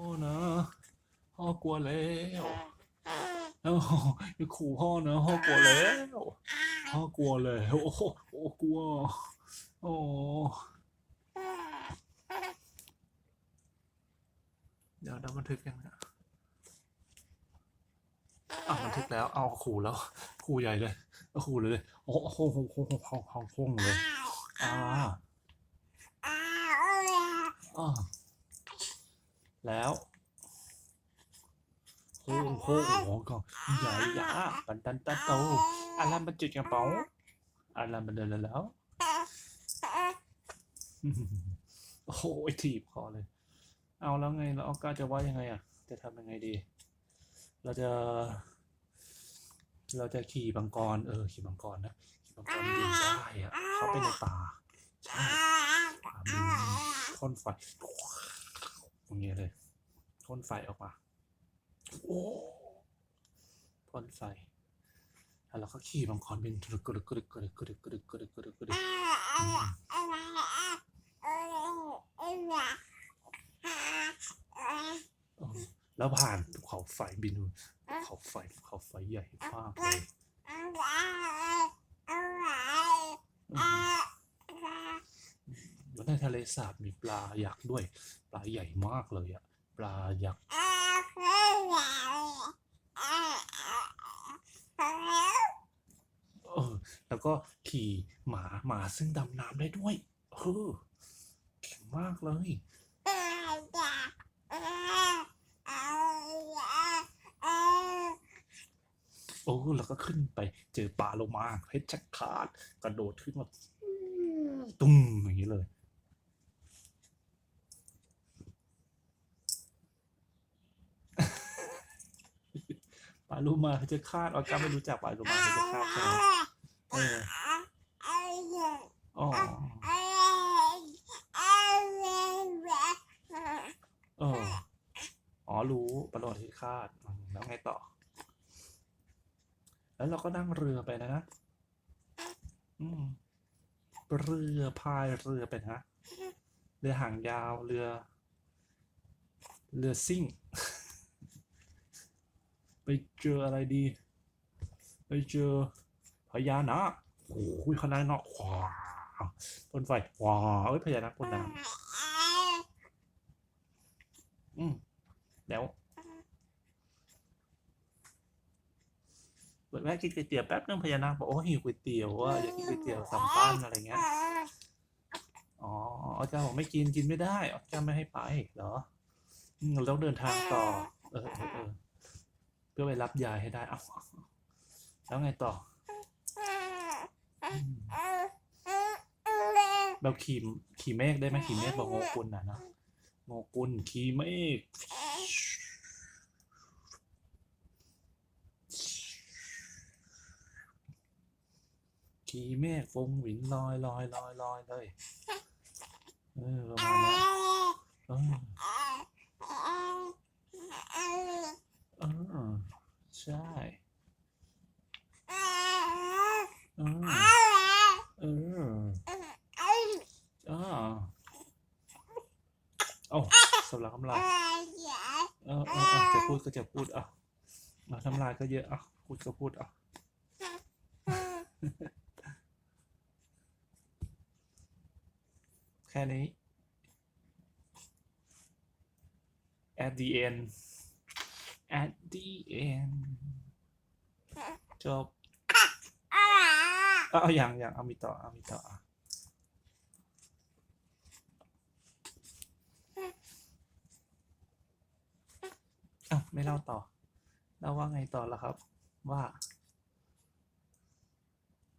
พ่อนะพ่อกลัวแล้วเอ้าอย่าขู่พ่อนะพ่อกลัวแล้วพ่อกลัวแล้วโอ้โหโอ้กลัวโอ้เดี๋ยวเราบันทึกยังนะอะบันทึกแล้วเอาขู่แล้วขู่ใหญ่เลยเอาขู่เลยโอ้โหโอ้โหโอ้โหโอ้โหโอ้โหเลยอ่าอ่า แล้วโอ้โหก็ใหญ่ยาปันตันตะโตอารัมมันจุดกระเป๋าอารัมมันเดินแล้วโอ้โหถีบคอเลย เอาแล้วไงแล้วออก้าจะว่ายังไงอะ จะทำยังไงดี เราจะ เราจะขี่บังกร เออ ขี่บังกรนะ ขี่บังกรบินได้อะเขาไปในป่า ใช่ป่าบินพ่นไฟ อย่างเงี้ยเลยพ่นไฟออกมา โอ้พ่นไฟแล้วเราก็ขี่บังกรบินกรึกกรึกกรึกกรึกกรึกกรึกกรึกกรึกกรึกเออแล้วผ่านภูเขาไฟบินภูเขาไฟภูเขาไฟใหญ่มากเลยอืมแล้ว ในทะเลสาบมีปลายักษ์ด้วย ปลาใหญ่มากเลยอะปลายักษ์เออแล้วก็ขี่หมาหมาซึ่งดำน้ำได้ด้วยเออเก่งมากเลยโอ้แล้วก็ขึ้นไปเจอปลาโลมาเพชรชักขาดกระโดดขึ้นมาตุ้มอย่างนี้เลย ปลาโลมาเพชรคาดออก้าไม่รู้จักปลาโลมาเพชรคาดใช่ไหมเอออ๋อเอออ๋อรู้ปลาโลมาเพชรคาดอืมแล้วไงต่อ แล้วเราก็นั่งเรือไปนะอืมเรือพายเรือไปนะเรือหางยาวเรือ เรือซิ่ง ไปเจออะไรดี ไปเจอพญานาคโอ้โหขนาดเนาะว้าพ่นไฟว้าเอ้ยพญานาคพ่นน้ำอืมแล้วเปิดแม่กินก๋วยเตี๋ยวแป๊บนึงพญานาคบอกโอ้หิวก๋วยเตี๋ยวว่าอยากกินก๋วยเตี๋ยวสามปั้นอะไรเงี้ยอ๋ออาจารย์บอกไม่กินกินไม่ได้อาจารย์ไม่ให้ไปเหรอเราต้องเดินทางต่อ เออเออ พื่อไปรับยายให้ได้เอาแล้วไงต่ออืมเราขี่ขี่เมฆได้ไหมขี่เมฆบอกโงกุลน่ะนะโงกุลขี่เมฆขี่เมฆฟงหวินลอยลอยลอยลอยเลยเออประมาณนี้เออเออใช่ เออ เออเออเอาสำหรับคำลายเออเออเออจะพูดก็จะพูดอะมาทำลายก็เยอะอะพูดก็พูดอะแค่นี้ at the end at the end จบเอาออย่างอย่างเอามีต่อเอามีต่ออะอ้าวไม่เล่าต่อเล่าว่าไงต่อละครับ ว่า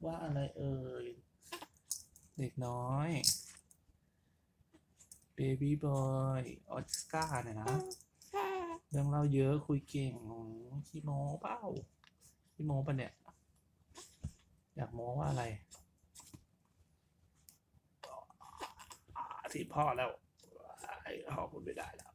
ว่าอะไรเอ่ย เด็กน้อย เบบี้บอยออสการ์เนี่ยนะ เรื่องเล่าเยอะคุยเก่งขี้โม้เป้าขี้โม้ปะเนี่ย อยากโม้ว่าอะไรที่พ่อแล้วหอบคุณไม่ได้แล้ว